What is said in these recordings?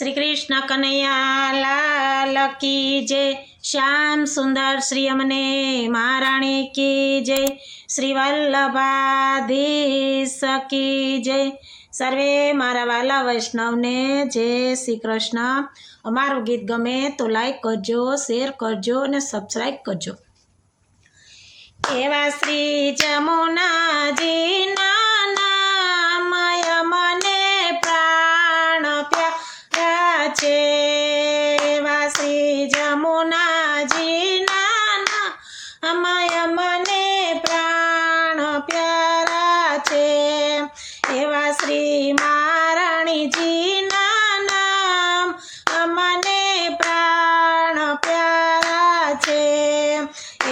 શ્રી કૃષ્ણ કનૈયા લાલ કી જય. શ્યામ સુંદર શ્રી અમને મહારાણી કી જય. શ્રી વલ્લભાધીશ કી જય. સર્વે મારા વાલા વૈષ્ણવને જય શ્રી કૃષ્ણ. અમારું ગીત ગમે તો લાઈક કરજો શેર કરજો અને સબસ્ક્રાઈબ કરજો. એવા શ્રી જમુનાજીના નામય મને પ્રાણ પ્યારા છે એવા શ્રી જમુનાજીના નામય મને પ્રાણ પ્યારા છે એવા શ્રી મહારાણીજીના નામ અમને પ્રાણ પ્યારા છે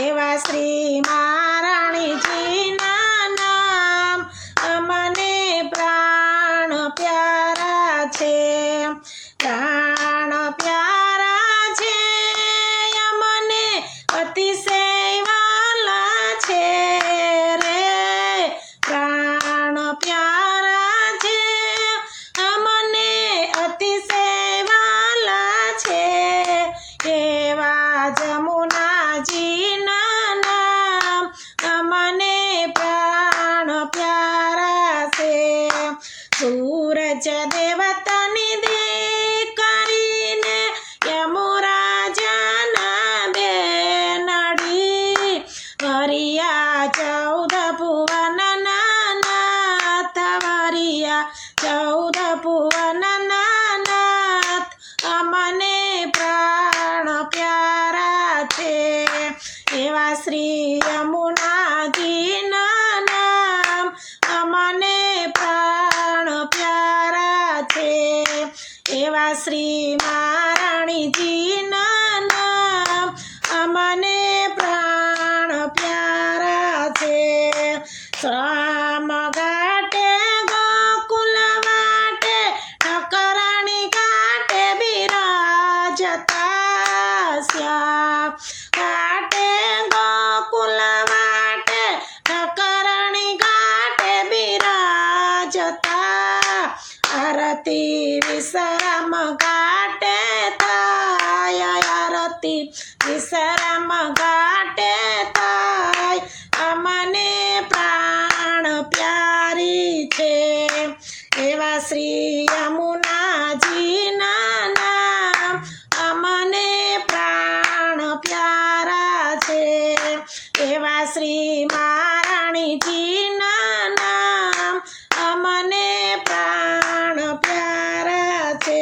એવા શ્રી મહારાણીજીના નામ અમને પ્રાણ પ્યારા છે પ્રાણ પ્યારા છે અમને અતિશય વાલા છે રે પ્રાણ પ્યારા છે અમને અતિશય વાલા છે એવા જમુનાજીના નામ અમને પ્રાણ પ્યારા છે સૂરજ દેવતાની દીકરીને યમુરાજાના બેનડી વરિયા ચૌદ ભુવનના નાના વરિયા ચૌદ ભુવનના નાથ અમને પ્રાણ પ્યારા છે એવા શ્રી યમુનાજીના નામ અમને પ્રાણ પ્યારા છે એવા શ્રી મહારાણીજીના નામ અમને પ્રાણ પ્યારા છે શ્રામ ઘાટે ગોકુલ વાટે ઠકરાણી ઘાટે બિરાજતા શ્યામ ઘાટે ગોકુલ વાટે ઠકરાણી ઘાટે બિરાજતા આરતી વિશ્રામ ઘાટે થાય, આરતી વિશ્રામ ઘાટે થાય, અમને પ્રાણ પ્યારી છે. એવા શ્રી યમુનાજીના નામ અમને પ્રાણ પ્યારા છે. એવા શ્રી મહારાણીજીના નામ અમને પ્રાણ પ્યારા છે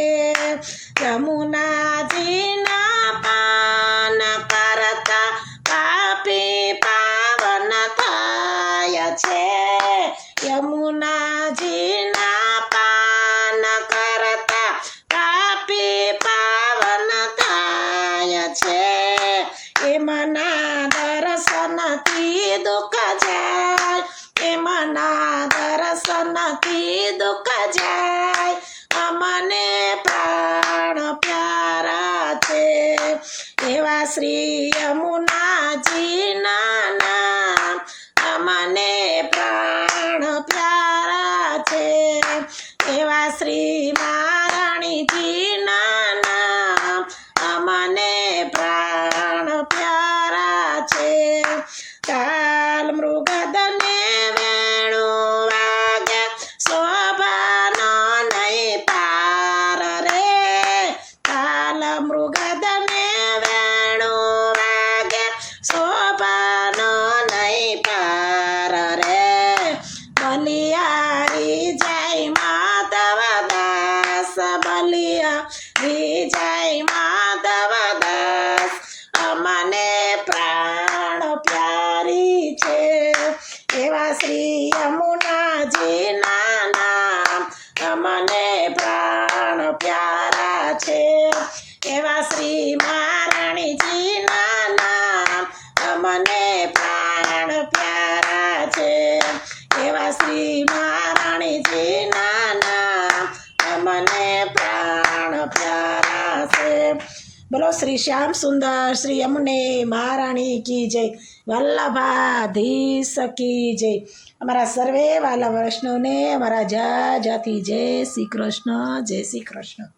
યમુનાજીના પાન કરતા પાપી પાવન થાય છે યમુનાજીના પાન કરતા પાપી પાવન થાય છે એમના દર્શનથી દુઃખ જાય એમના દર્શનથી દુઃખ જાય અમને પ્રાણ પ્યારા છે એવા શ્રી યમુનાજીના નામ અમને પ્રાણ પ્યારા છે એવા શ્રી મહારાણીજીના નામ અમને પ્રાણ પ્યારા છે કાલ મૃગદને વેણુ વાગે શોભાનો નહીં પાર રે કાલ મૃગદને વેણુ વાગે શોભાનો નહીં પાર રે બલિયારી જય માધવ દાસ વિજય માધવ દાસ અમને પ્રાણ પ્યારી છે. એવા શ્રી યમુનાજીના નામ અમને પ્રાણ પ્યારા છે. એવા શ્રી મહારાણીજીના નામ અમને પ્રાણ પ્યારા છે એવા શ્રી મહારાણીજીના નામ અમને પ્રાણ પ્યારા છે બોલો શ્રી શ્યામ સુંદર, શ્રી અમને મહારાણી કી જય, વલ્લભાધીશ કી જય. અમારા સર્વે વાલા વૈષ્ણવને, અમારા જા જાતિ જય શ્રી કૃષ્ણ, જય શ્રી કૃષ્ણ.